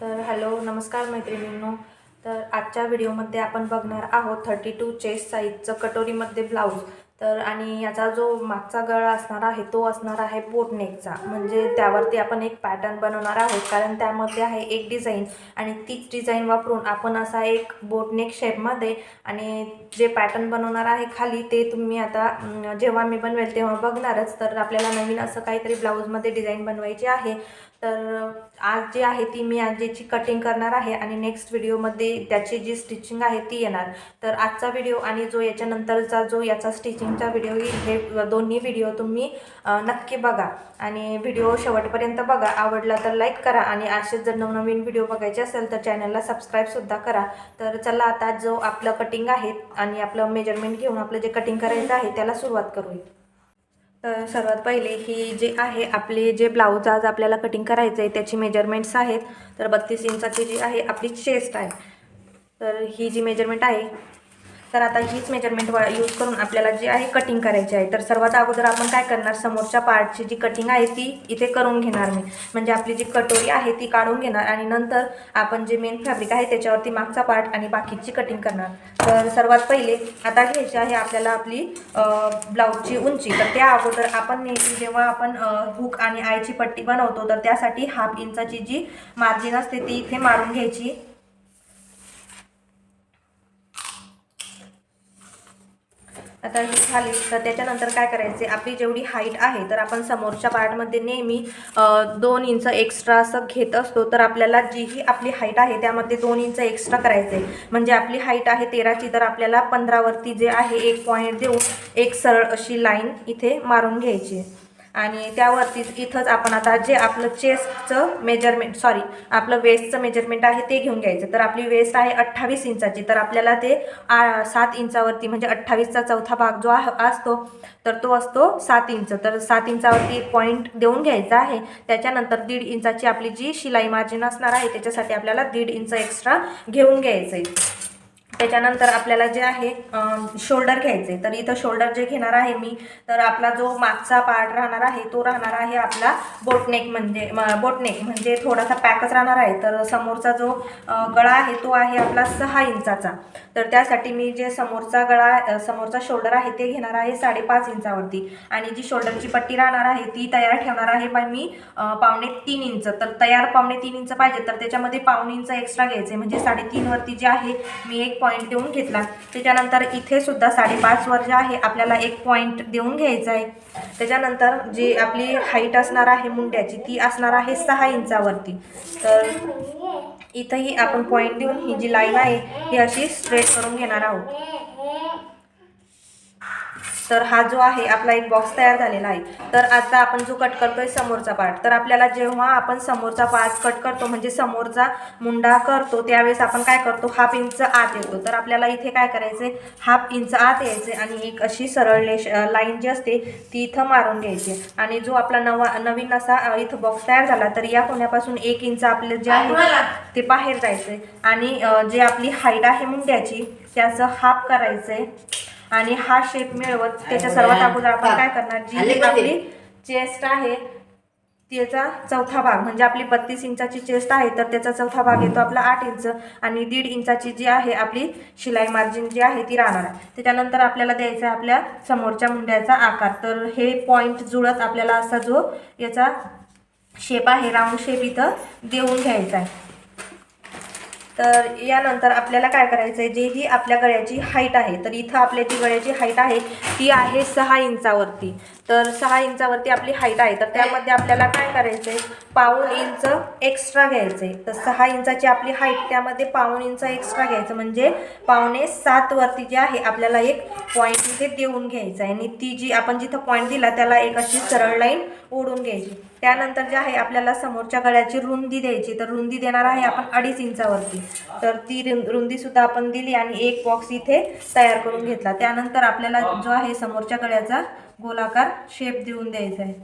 तर हॅलो नमस्कार मैत्रिणींनो. तर आजच्या व्हिडिओमध्ये आपण बघणार आहोत थर्टी टू चेस्ट साईजचं कटोरीमध्ये ब्लाऊज तर आणि याचा जो मागचा गळा असणार आहे तो असणार आहे बोटनेकचा म्हणजे त्यावरती आपण एक पॅटर्न बनवणार आहोत. कारण त्यामध्ये आहे एक डिझाईन आणि तीच डिझाईन वापरून आपण असा एक बोटनेक शेपमध्ये आणि जे पॅटर्न बनवणार आहे खाली ते तुम्ही आता जेव्हा मी बनवेल तेव्हा बघणारच. तर आपल्याला नवीन असं काहीतरी ब्लाऊजमध्ये डिझाईन बनवायची आहे. तर आज जी आहे ती मी आज ज्याची कटिंग करणार आहे आणि नेक्स्ट व्हिडिओमध्ये त्याची जी स्टिचिंग आहे ती येणार. तर आजचा व्हिडिओ आणि जो याच्यानंतरचा जो याचा स्टिचिंगचा व्हिडिओ येईल हे दोन्ही व्हिडिओ तुम्ही नक्की बघा. आणि व्हिडिओ शेवटपर्यंत बघा. आवडला तर लाईक करा आणि असेच जर नवनवीन व्हिडिओ बघायचे असेल तर चॅनलला सबस्क्राईबसुद्धा करा. तर चला आता जो आपलं कटिंग आहे आणि आपलं मेजरमेंट घेऊन आपलं जे कटिंग करायचं आहे त्याला सुरुवात करूया. तर सर्वात पहिले ही जे आहे आपले जे ब्लाऊज आज आपल्याला कटिंग करायचं आहे त्याची मेजरमेंट्स आहेत. तर बत्तीस इंचाची जी आहे आपली चेस्ट आहे. तर ही जी मेजरमेंट आहे तर आता हीच मेजरमेंट यूज करून आपल्याला जी आहे कटिंग करायची आहे. तर सर्वात अगोदर आपण काय करणार? समोरच्या पार्टची जी कटिंग आहे ती इथे करून घेणार मी. म्हणजे आपली जी कटोरी आहे ती काढून घेणार आणि नंतर आपण जे मेन फॅब्रिक आहे त्याच्यावरती मागचा पार्ट आणि बाकीची कटिंग करणार. तर सर्वात पहिले आता घ्यायची आहे आपल्याला आपली ब्लाऊजची उंची. तर त्या अगोदर आपण नेहमी जेव्हा आपण हुक आणि आयची पट्टी बनवतो तर त्यासाठी हाफ इंचाची जी मार्जिन असते ती इथे मारून घ्यायची. आता ही झाली तर त्याच्यानंतर काय करायचे आपली जेवढी हाईट आहे तर आपण समोरच्या पार्टमध्ये नेहमी दोन इंच एक्स्ट्रा असं घेत असतो तर आपल्याला जी ही आपली हाईट आहे त्यामध्ये दोन इंच एक्स्ट्रा करायचे म्हणजे आपली हाईट आहे तेराची तर आपल्याला पंधरावरती जे आहे एक पॉईंट देऊन एक सरळ अशी लाईन इथे मारून घ्यायची आणि त्यावरतीच इथंच आपण आता जे आपलं चेस्टचं मेजरमेंट सॉरी आपलं वेस्टचं मेजरमेंट आहे ते घेऊन घ्यायचं. तर आपली वेस्ट आहे अठ्ठावीस इंचाची. तर आपल्याला ते आ, सात इंचावरती म्हणजे अठ्ठावीसचा चौथा भाग जो असतो तर तो असतो सात इंच. तर सात इंचावरती एक पॉईंट देऊन घ्यायचा आहे. त्याच्यानंतर दीड इंचाची आपली जी शिलाई मार्जिन असणार आहे त्याच्यासाठी आपल्याला दीड इंच एक्स्ट्रा घेऊन घ्यायचं आहे त्याच्यानंतर आपल्याला जे आहे शोल्डर घ्यायचे. तर इथं शोल्डर जे घेणार आहे मी तर आपला जो मागचा पार्ट राहणार आहे तो राहणार आहे आपला बोटनेक म्हणजे बोटनेक म्हणजे थोडासा पॅकच राहणार आहे. तर समोरचा जो गळा आहे तो आहे आपला सहा इंचाचा. तर त्यासाठी मी जे समोरचा गळा समोरचा शोल्डर आहे ते घेणार आहे साडेपाच इंचावरती. आणि जी शोल्डरची पट्टी राहणार आहे ती तयार ठेवणार आहे पण मी पावणे तीन इंच. तर तयार पावणे तीन इंच पाहिजे. तर त्याच्यामध्ये पावणे इंच एक्स्ट्रा घ्यायचे. म्हणजे साडेतीनवरती जे आहे मी एक पॉईंट देऊन घेतला. त्याच्यानंतर इथे सुद्धा साडेपाचवर जे आहे. आपल्याला एक पॉईंट देऊन घ्यायचा आहे. त्याच्यानंतर जी आपली हाईट असणार आहे मुंड्याची ती असणार आहे सहा इंचावरती. तर इथंही आपण पॉईंट देऊन ही जी लाईन आहे ही अशी स्ट्रेट करून घेणार आहोत. तर हा जो आहे आपला एक बॉक्स तयार झालेला आहे. तर आता आपण जो कट करतोय समोरचा पार्ट तर आपल्याला जेव्हा आपण समोरचा पार्ट कट करतो म्हणजे समोरचा मुंडा करतो त्यावेळेस आपण काय करतो हाफ इंच आत येतो. तर आपल्याला इथे काय करायचे हाफ इंच आत यायचे आणि एक अशी सरळ लेश लाईन जी असते ती इथं मारून घ्यायची. आणि जो आपला नवा नवीन असा इथं बॉक्स तयार झाला तर या कोण्यापासून एक इंच आपले जे आहे ते बाहेर जायचे आणि जे आपली हाईट आहे मुंड्याची त्याचं हाफ करायचंय. आणि हा शेप मिळवत त्याच्या सर्वात अगोदर आपण काय करणार? जी आपली चेस्ट आहे त्याचा चौथा भाग म्हणजे आपली बत्तीस इंचाची चेस्ट आहे तर त्याचा चौथा भाग येतो आपला आठ इंच आणि दीड इंचाची जी आहे आपली शिलाई मार्जिन जी आहे ती राहणार आहे. त्याच्यानंतर आपल्याला द्यायचा आहे आपल्या समोरच्या मुंड्याचा आकार. तर हे पॉईंट जुळत आपल्याला असा जो याचा शेप आहे राऊंड शेप इथं देऊन घ्यायचा आहे. तर यानंतर आपल्याला काय करायचं आहे जे ही आपल्या गळ्याची हाईट आहे तर इथं आपल्या जी गळ्याची हाईट आहे ती आहे सहा इंचावरती. तर सहा इंचावरती आपली हाईट आहे. तर त्यामध्ये आपल्याला काय करायचं आहे पाऊण इंच एक्स्ट्रा घ्यायचं आहे तर सहा इंचाची आपली हाईट त्यामध्ये पाऊण इंच एक्स्ट्रा घ्यायचं म्हणजे पावणे सातवरती जे आहे आपल्याला एक पॉईंट इथे देऊन घ्यायचा आहे आणि ती जी आपण जिथं पॉईंट दिला त्याला एक अशी सरळ लाईन ओढून घ्यायची. त्यानंतर जे आहे आपल्याला समोरच्या गळ्याची रुंदी द्यायची. तर रुंदी देणार आहे आपण अडीच इंचावरती. तर ती रुंदीसुद्धा आपण दिली आणि एक बॉक्स इथे तयार करून घेतला. त्यानंतर आपल्याला जो आहे समोरच्या गळ्याचा गोलाकार शेप देऊन द्यायचा आहे.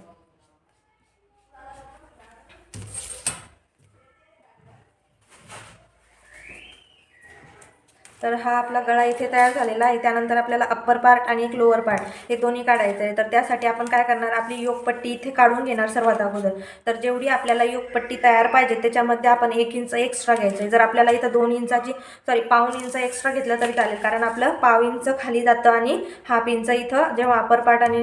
तर हा आपला गळा इथे तयार झालेला आहे. त्यानंतर आपल्याला अप्पर पार्ट आणि एक लोअर पार्ट हे दोन्ही काढायचं आहे. तर त्यासाठी आपण काय करणार? आपली योगपट्टी इथे काढून घेणार सर्वात अगोदर. तर जेवढी आपल्याला योगपट्टी तयार पाहिजे त्याच्यामध्ये आपण एक इंच एक्स्ट्रा घ्यायचं आहे जर आपल्याला इथं दोन इंचाची सॉरी पाऊन इंच एक्स्ट्रा घेतलं तरी चालेल. कारण आपलं पाव इंच खाली जातं आणि हाफ इंच इथं जेव्हा अप्पर पार्ट आणि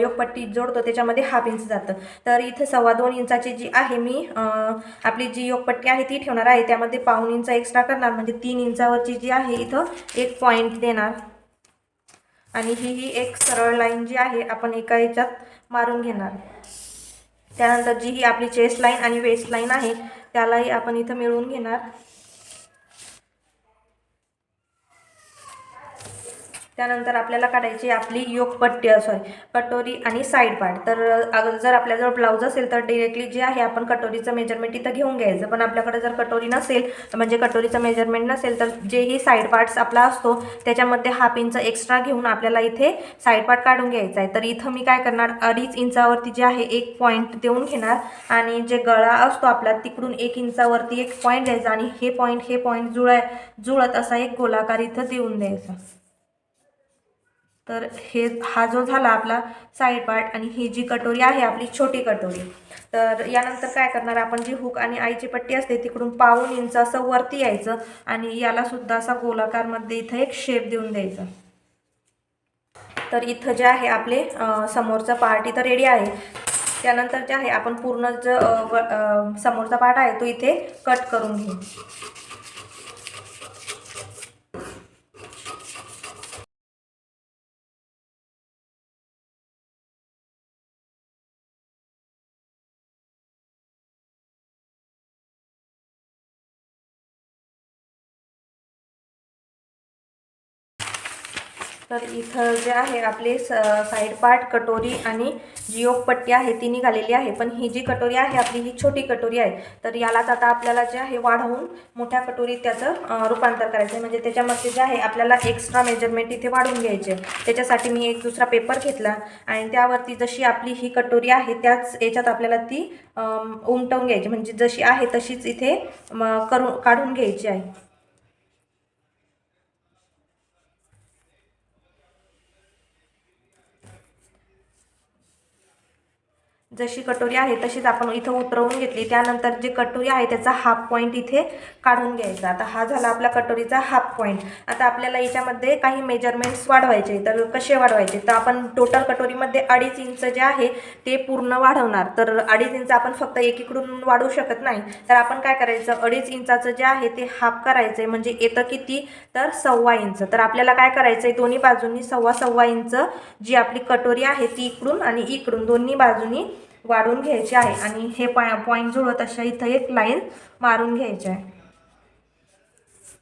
योगपट्टी जोडतो त्याच्यामध्ये हाफ इंच जातं. तर इथे सव्वा दोन इंचाची जी आहे मी आपली जी योगपट्टी आहे ती ठेवणार आहे. त्यामध्ये पाऊन इंच एक्स्ट्रा करणार. म्हणजे तीन इंचावरची जी आहे इथं एक पॉईंट देणार. आणि ही ही एक सरळ लाईन जी आहे आपण एका याच्यात मारून घेणार. त्यानंतर जी ही आपली चेस्ट लाईन आणि वेस्ट लाईन आहे त्यालाही आपण इथं मिळवून घेणार. त्यानंतर आपल्याला काढायची आपली योगपट्टी सॉरी कटोरी आणि साईड पार्ट तर जर आपल्याजवळ ब्लाऊज असेल तर डिरेक्टली जे आहे आपण कटोरीचं मेजरमेंट इथं घेऊन घ्यायचं. पण आपल्याकडे जर कटोरी नसेल म्हणजे कटोरीचं मेजरमेंट नसेल तर जेही साईड पार्ट्स आपला असतो त्याच्यामध्ये हाफ इंच एक्स्ट्रा घेऊन आपल्याला इथे साईड पार्ट काढून घ्यायचा आहे. तर इथं मी काय करणार अडीच इंचावरती जे आहे एक पॉईंट देऊन घेणार. आणि जे गळा असतो आपला तिकडून एक इंचावरती एक पॉईंट द्यायचा आणि हे पॉईंट हे पॉईंट जुळाय जुळत असा एक गोलाकार इथं देऊन द्यायचा. तर हे हा जो झाला आपला साईड पार्ट आणि ही जी कटोरी आहे आपली छोटी कटोरी. तर यानंतर काय करणार आपण जी हुक आणि आईची पट्टी असते तिकडून पाऊन इंच असं वरती यायचं आणि याला सुद्धा असा गोलाकारमध्ये इथं एक शेप देऊन द्यायचा. तर इथं जे आहे आपले समोरचा पार्ट इथं रेडी आहे. त्यानंतर जे आहे आपण पूर्ण जो व- समोरचा पार्ट आहे तो इथे कट करून घेऊ. तर इथं जे आहे आपले स साईड पार्ट कटोरी आणि जी पट्टी आहे ती निघालेली आहे. पण ही जी कटोरी आहे आपली ही छोटी कटोरी आहे. तर यालाच आता आपल्याला जे आहे वाढवून मोठ्या कटोरीत त्याचं रूपांतर करायचं आहे म्हणजे त्याच्यामध्ये जे आहे आपल्याला एक्स्ट्रा मेजरमेंट इथे वाढवून घ्यायचे. त्याच्यासाठी मी एक दुसरा पेपर घेतला. आणि त्यावरती जशी आपली ही कटोरी आहे त्याच याच्यात आपल्याला ती उमटवून घ्यायची. म्हणजे जशी आहे तशीच इथे करून काढून घ्यायची आहे. जशी कटोरी आहे तशीच आपण इथं उतरवून घेतली. त्यानंतर जी कटोरी आहे त्याचा हाफ पॉईंट इथे काढून घ्यायचा. आता हा झाला आपला कटोरीचा हाफ पॉईंट आता आपल्याला याच्यामध्ये काही मेजरमेंट्स वाढवायचे तर कसे वाढवायचे? तर आपण टोटल कटोरीमध्ये अडीच इंच जे आहे ते पूर्ण वाढवणार. तर अडीच इंच आपण फक्त एकीकडून वाढवू शकत नाही. तर आपण काय करायचं? अडीच इंचाचं जे आहे ते हाफ करायचं आहे म्हणजे येतं किती? तर सव्वा इंच. तर आपल्याला काय करायचं आहे दोन्ही बाजूंनी सव्वा सव्वा इंच जी आपली कटोरी आहे ती इकडून आणि इकडून दोन्ही बाजूंनी वाढून घ्यायची आहे. आणि हे पॉ पॉईंट जुळत अशा इथं एक लाईन मारून घ्यायची आहे.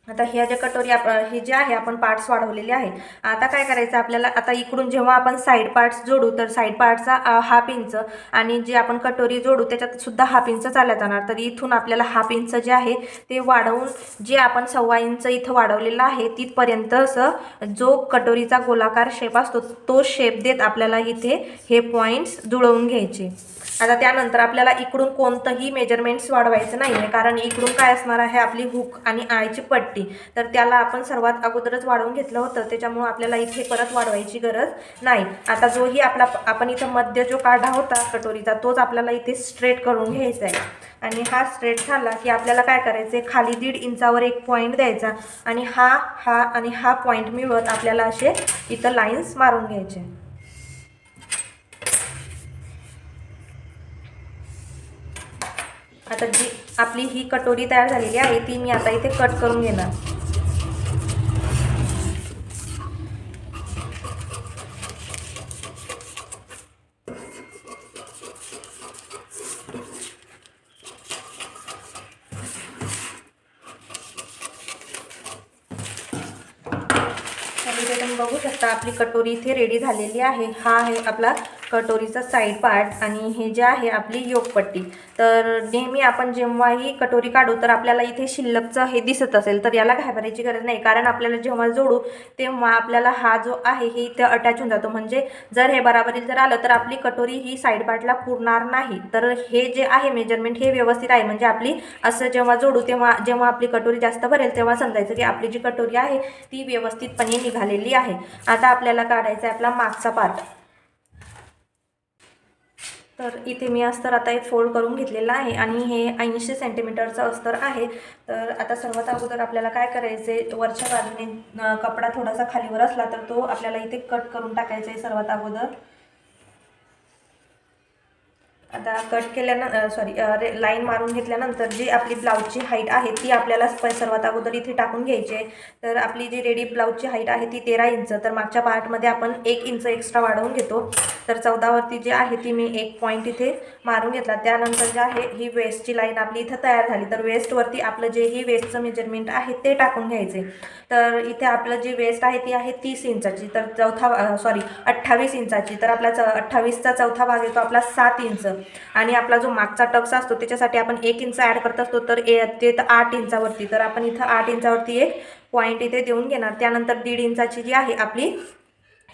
आता ह्या ज्या कटोरी आप हे जे आहे आपण पार्ट्स वाढवलेले आहेत. आता काय करायचं आपल्याला आता इकडून जेव्हा आपण साईड पार्ट्स जोडू तर साईड पार्टचा हाफ इंच आणि जे आपण कटोरी जोडू त्याच्यात सुद्धा हाफ इंच चालला जाणार. तर इथून आपल्याला हाफ इंच जे आहे ते वाढवून जे आपण सव्वा इंच इथं वाढवलेलं आहे तिथपर्यंत असं जो कटोरीचा गोलाकार शेप असतो तो शेप देत आपल्याला इथे हे पॉईंट्स जुळवून घ्यायचे. आता त्यानंतर आपल्याला इकडून कोणतंही मेजरमेंट्स वाढवायचं नाही आहे कारण इकडून काय असणार आहे आपली हुक आणि आळीची पट्टी. तर त्याला आपण सर्वात अगोदरच वाढवून घेतलं होतं. त्याच्यामुळं आपल्याला इथे परत वाढवायची गरज नाही. आता जोही आपला आपण इथं मध्य जो काढा होता कटोरीचा तोच आपल्याला इथे स्ट्रेट करून घ्यायचा आहे. आणि हा स्ट्रेट झाला की आपल्याला काय करायचं आहे खाली दीड इंचावर एक पॉईंट द्यायचा. आणि हा हा आणि हा पॉईंट मिळवत आपल्याला असे इथं लाईन्स मारून घ्यायचे. आता जी आपली ही कटोरी तयार झालेली आहे ती मी आता इथे कट करून घेणार. तर तुम्ही बघू शकता आपली कटोरी इथे रेडी झालेली आहे. हा आहे आपला कटोरीचा साईड पार्ट आणि हे जे आहे आपली योगपट्टी. तर नेहमी आपण जेव्हाही कटोरी काढू तर आपल्याला इथे शिल्लकचं हे दिसत असेल तर याला घाबरायची गरज नाही. कारण आपल्याला जेव्हा जोडू तेव्हा आपल्याला हा जो आहे हे इथे अटॅच होऊन जातो. म्हणजे जर हे बराबरीत जर आलं तर आपली कटोरी ही साईड पार्टला पुरणार नाही. तर हे जे आहे मेजरमेंट हे व्यवस्थित आहे. म्हणजे आपली असं जेव्हा जोडू तेव्हा जेव्हा आपली कटोरी जास्त भरेल तेव्हा समजायचं की आपली जी कटोरी आहे ती व्यवस्थितपणे निघालेली आहे. आता आपल्याला काढायचा आहे आपला मागचा पार्ट तर इथे मी अस्तर आता एक फोल्ड करून घेतलेला आहे आणि हे ऐंशी सेंटीमीटरचं अस्तर आहे. तर आता सर्वात अगोदर आपल्याला काय करायचं आहे वरच्या बाजूने कपडा थोडासा खालीवर असला तर तो आपल्याला इथे कट करून टाकायचा आहे सर्वात अगोदर. आता कट केल्यानं सॉरी रे लाईन मारून घेतल्यानंतर जी आपली ब्लाऊजची हाईट आहे ती आपल्याला सर्वात अगोदर इथे टाकून घ्यायची आहे. तर आपली जी रेडी ब्लाऊजची हाईट आहे ती तेरा इंच. तर मागच्या पार्टमध्ये आपण एक इंच एक्स्ट्रा वाढवून घेतो. तर चौदावरती जी आहे ती मी एक पॉईंट इथे मारून घेतला. त्यानंतर जे आहे ही वेस्टची लाईन आपली इथं तयार झाली. तर वेस्टवरती आपलं जे ही वेस्टचं मेजरमेंट आहे ते टाकून घ्यायचे. तर इथे आपलं जी वेस्ट आहे ती आहे तीस इंचाची. तर चौथा सॉरी अठ्ठावीस इंचाची. तर आपला च अठ्ठावीसचा चौथा भाग येतो आपला सात इंच. आणि आपला जो मागचा टक्स असतो त्याच्यासाठी आपण एक इंच ॲड करत असतो तर ए ते तर आठ इंचावरती. तर आपण इथं आठ इंचावरती एक पॉईंट इथे देऊन घेणार. त्यानंतर दीड इंचाची जी आहे आपली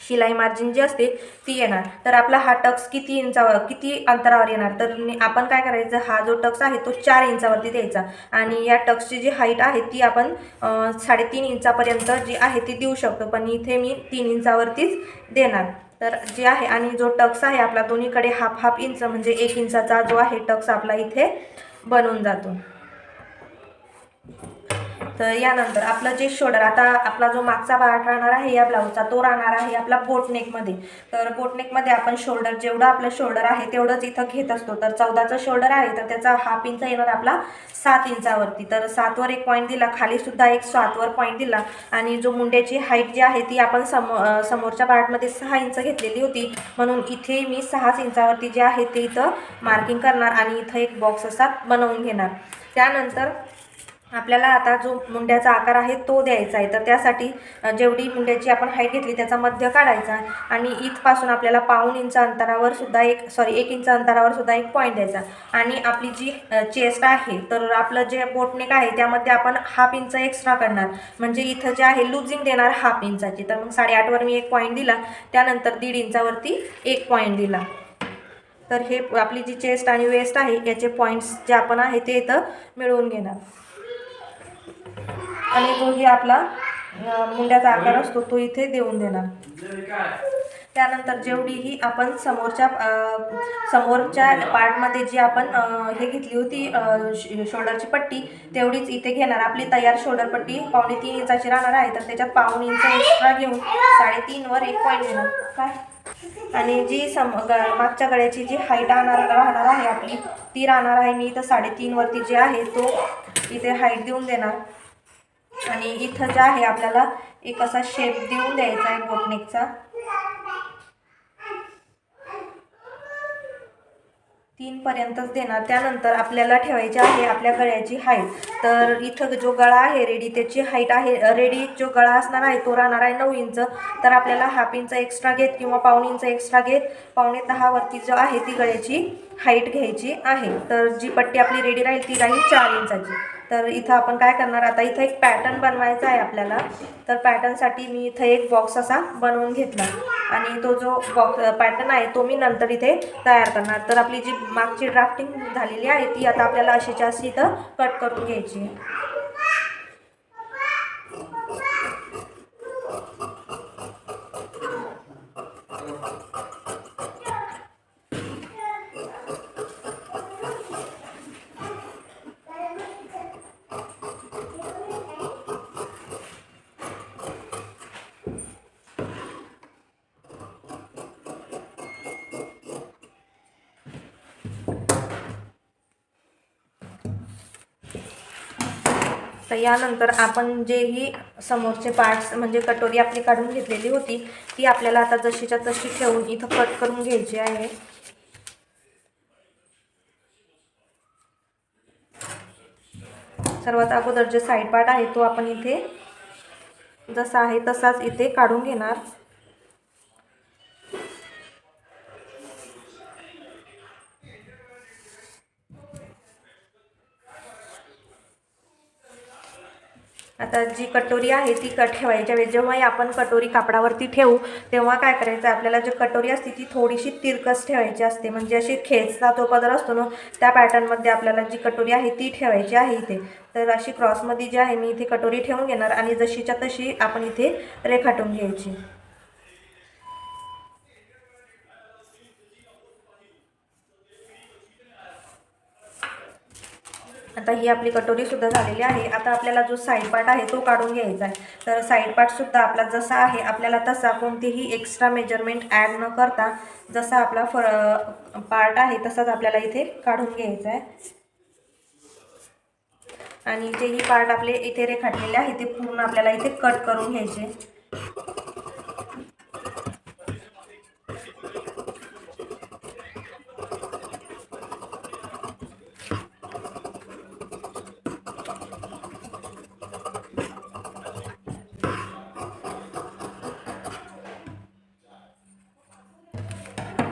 शिलाई मार्जिन जी असते ती येणार. तर आपला हा टक्स किती इंचावर किती अंतरावर येणार? तर आपण काय करायचं? हा जो टक्स आहे तो चार इंचावरती द्यायचा. आणि या टक्सची जी हाईट आहे ती आपण साडेतीन इंचापर्यंत जी आहे ती देऊ शकतो. पण इथे मी तीन इंचावरतीच देणार. तर जे आहे आणि जो टक्स आहे आपला दोन्हीकडे हाफ हाफ इंच म्हणजे एक इंचाचा जो आहे टक्स आपला इथे बनून जातो. तर यानंतर आपलं जे शोल्डर आता आपला जो मागचा पार्ट राहणार आहे या ब्लाऊजचा तो राहणार आहे आपला बोटनेकमध्ये तर बोटनेकमध्ये आपण शोल्डर जेवढं आपलं शोल्डर आहे तेवढंच इथं घेत असतो. तर चौदाचं शोल्डर आहे तर त्याचा हाफ इंच येणार आपला सात इंचावरती तर सातवर एक पॉईंट दिला खाली सुद्धा एक सातवर पॉईंट दिला. आणि जो मुंड्याची हाईट जी आहे ती आपण समो समोरच्या पार्टमध्ये सहा इंच घेतलेली होती. म्हणून इथे मी सहाच इंचावरती जे आहे ते इथं मार्किंग करणार आणि इथं एक बॉक्स असा बनवून घेणार. त्यानंतर आपल्याला आता जो मुंड्याचा आकार आहे तो द्यायचा आहे. तर त्यासाठी जेवढी मुंड्याची आपण हाईट घेतली त्याचा मध्य काढायचा आणि इथपासून आपल्याला पाऊण इंच अंतरावर सुद्धा एक सॉरी एक इंच अंतरावर सुद्धा एक पॉईंट द्यायचा. आणि आपली जी चेस्ट आहे तर आपलं जे बोटनेक आहे त्यामध्ये आपण हाफ इंच एक्स्ट्रा करणार. म्हणजे इथं जे आहे लुझिंग देणार हाफ इंचाची तर मग साडेआठवर मी एक पॉईंट दिला. त्यानंतर दीड इंचावरती एक पॉईंट दिला. तर हे आपली जी चेस्ट आणि वेस्ट आहे याचे पॉईंट्स जे आपण आहे ते इथं मिळवून घेणार. आणि जो हे आपला मुंड्याचा आकार असतो तो इथे देऊन देणार. त्यानंतर जेवढी ही आपण समोरच्या समोरच्या पार्टमध्ये जी आपण हे घेतली होती श- शोल्डरची पट्टी तेवढीच इथे घेणार. आपली तयार शोल्डर पट्टी पावणे तीन इंचाची राहणार आहे. तर त्याच्यात पाऊण इंच एक्स्ट्रा घेऊन साडेतीनवर एक पॉईंट घेणार काय? आणि जी सम ग मागच्या गळ्याची जी हाईट राहणार राहणार आहे आपली ती राहणार आहे. मी इथं साडेतीनवरती जे आहे तो इथे हाईट देऊन देणार. आणि इथं जे आहे आपल्याला एक असा शेप देऊन द्यायचा आहे बोटनेकचा तीनपर्यंतच देणार. त्यानंतर आपल्याला ठेवायची आहे आपल्या गळ्याची हाईट तर इथं जो गळा आहे रेडी त्याची हाईट आहे. रेडी जो गळा असणार आहे तो राहणार आहे नऊ इंच. तर आपल्याला हाफ इंच एक्स्ट्रा घेत किंवा पाऊण इंच एक्स्ट्रा घेत. पावणे दहावरती जो आहे ती गळ्याची हाईट घ्यायची आहे. तर जी पट्टी आपली रेडी राहील ती राहील चार इंचाची. तर इथं आपण काय करणार आता इथं एक पॅटर्न बनवायचा आहे आपल्याला. तर पॅटर्नसाठी मी इथं एक बॉक्स असा बनवून घेतला. आणि तो जो बॉक्स पॅटर्न आहे तो मी नंतर इथे तयार करणार. तर आपली जी मागची ड्राफ्टिंग झालेली आहे ती आता आपल्याला अशीच्या अशी इथं कट करून घ्यायची आहे. तर यानंतर आपण जे ही समोरचे पार्ट्स म्हणजे कटोरी आपली काढून घेतलेली होती ती आपल्याला आता जशीच्या तशी ठेवून इथं कट करून घ्यायची आहे. सर्वात अगोदर जे साईड पार्ट आहे तो आपण इथे जसा आहे तसाच इथे काढून घेणार. आता जी कटोरी आहे ती कट ठेवायच्या वेळी जेव्हाही आपण कटोरी कापडावरती ठेवू तेव्हा काय करायचं? आपल्याला जी कटोरी असते ती थोडीशी तिरकस ठेवायची असते. म्हणजे अशी खेचचा तो पदर असतो ना त्या पॅटर्नमध्ये आपल्याला जी कटोरी आहे ती ठेवायची आहे इथे. तर अशी क्रॉसमध्ये जी आहे मी इथे कटोरी ठेवून घेणार आणि जशीच्या तशी आपण इथे रेखाटून घ्यायची. ही आपली कटोरीसुद्धा झालेली आहे. आता आपल्याला जो साईड पार्ट आहे तो काढून घ्यायचा आहे. तर साईड पार्टसुद्धा आपला जसा आहे आपल्याला तसा कोणतीही एक्स्ट्रा मेजरमेंट ॲड न करता जसा आपला फ पार्ट आहे तसाच आपल्याला इथे काढून घ्यायचा आहे. आणि जेही पार्ट आपले इथे रेखाटलेले आहे ते पूर्ण आपल्याला इथे कट करून घ्यायचे.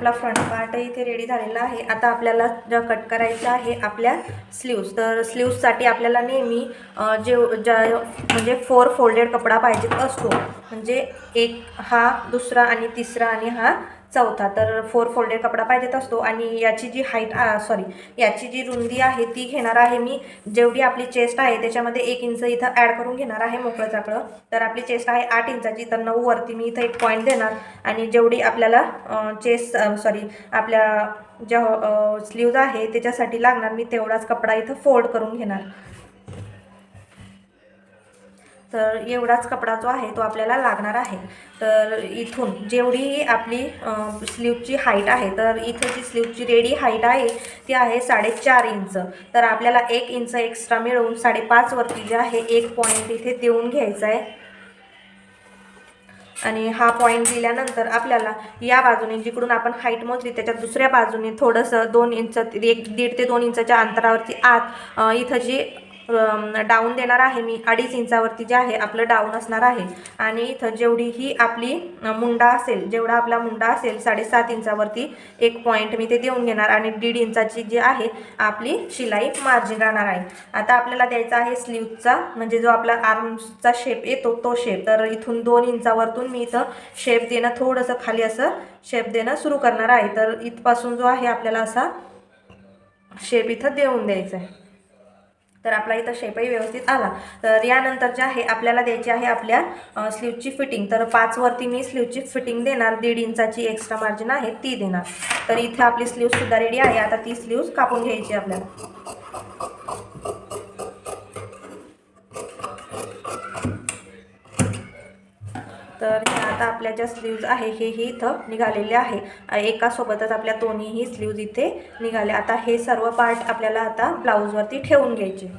आपला फ्रंट पार्ट इथे रेडी झालेला आहे. आता आपल्याला कट करायचं आहे आपल्या स्लीव्स तर स्लीव्ससाठी आपल्याला नेहमी जे ज्या म्हणजे फोर फोल्डेड कपडा पाहिजेत असतो. म्हणजे एक हा दुसरा आणि तिसरा आणि हा चौथा तर फोर फोल्डेड कपडा पाहिजेत असतो. आणि याची जी हाईट सॉरी याची जी रुंदी आहे ती घेणार आहे मी. जेवढी आपली चेस्ट आहे त्याच्यामध्ये एक इंच इथं ॲड करून घेणार आहे मोकळं चाकळं तर आपली चेस्ट आहे आठ इंचाची तर नऊ वरती मी इथं एक पॉईंट देणार. आणि जेवढी आपल्याला चेस्ट सॉरी आपल्या ज्या स्लीव्ज आहे त्याच्यासाठी लागणार मी तेवढाच कपडा इथं फोल्ड करून घेणार. तर एवढाच कपडा जो आहे तो आपल्याला लागणार आहे. तर इथून जेवढी आपली स्लीवची हाईट आहे तर इथे जी स्लीवची रेडी हाईट आहे ती आहे साडेचार इंच. तर आपल्याला एक इंच एक्स्ट्रा मिळवून साडेपाचवरती जे आहे एक पॉईंट इथे देऊन घ्यायचा आहे. आणि हा पॉईंट दिल्यानंतर आपल्याला या बाजूने जिकडून आपण हाईट मोजली त्याच्या दुसऱ्या बाजूने थोडंसं दोन इंच एक दीड ते दोन इंचाच्या अंतरावरती आत इथं जी डाऊन देणार आहे मी अडीच इंचावरती जे आहे आपलं डाऊन असणार आहे. आणि इथं जेवढी ही आपली मुंडा असेल जेवढा आपला मुंडा असेल साडेसात इंचावरती एक पॉईंट मी ते देऊन घेणार आणि दीड इंचाची जी आहे आपली शिलाई मार्जिन राहणार आहे. आता आपल्याला द्यायचा आहे स्लीवचा म्हणजे जो आपला आर्म्सचा शेप येतो तो शेप तर इथून दोन इंचावरतून मी इथं शेप देणं थोडंसं खाली असं शेप देणं सुरू करणार आहे. तर इथपासून जो आहे आपल्याला असा शेप इथं देऊन द्यायचा आहे. तर आपला इथं शेपही व्यवस्थित आला. तर यानंतर जे आहे आपल्याला द्यायची आहे आपल्या स्लीवची फिटिंग तर पाचवरती मी स्लीवची फिटिंग देणार. दीड इंचाची एक्स्ट्रा मार्जिन आहे ती देणार. तर इथे आपली स्लीवसुद्धा रेडी आहे. आता ती स्लीव्स कापून घ्यायची आपल्याला. तर हे आता आपल्या ज्या स्लीव्ज आहे हे ही इथं निघालेले आहे. एकासोबतच आपल्या दोन्हीही स्लीव्ज इथे निघाले. आता हे सर्व पार्ट आपल्याला आता ब्लाऊजवरती ठेवून घ्यायचे.